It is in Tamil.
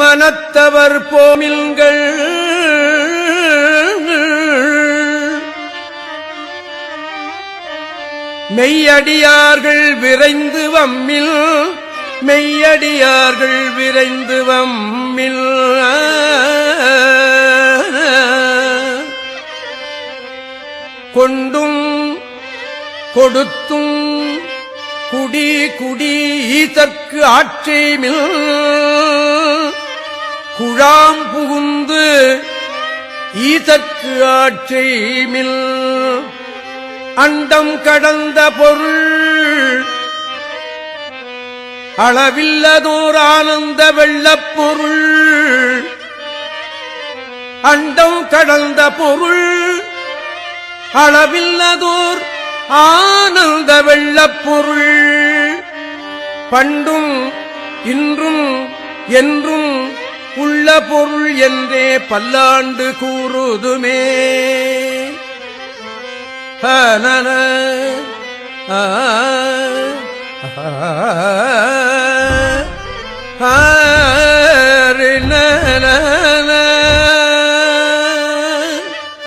மனத்தவர் போமில்கள். மெய்யடியார்கள் விரைந்து வம்மில் மெய்யடியார்கள் விரைந்து வம்மில். கொண்டும் கொடுத்தும் குடி குடி ஈதற்கு ஆற்றேமில். ஈதற்கு ஆட்சேமில் அண்டம் கடந்த பொருள். அளவில்லதோர் ஆனந்த வெள்ளப்பொருள் அண்டம் கடந்த பொருள். அளவில்லதோர் ஆனந்த வெள்ளப்பொருள் பண்டும் இன்றும் என்றும் உள்ள பொருள் என்றே பல்லாண்டு கூறுதுமே ஆ,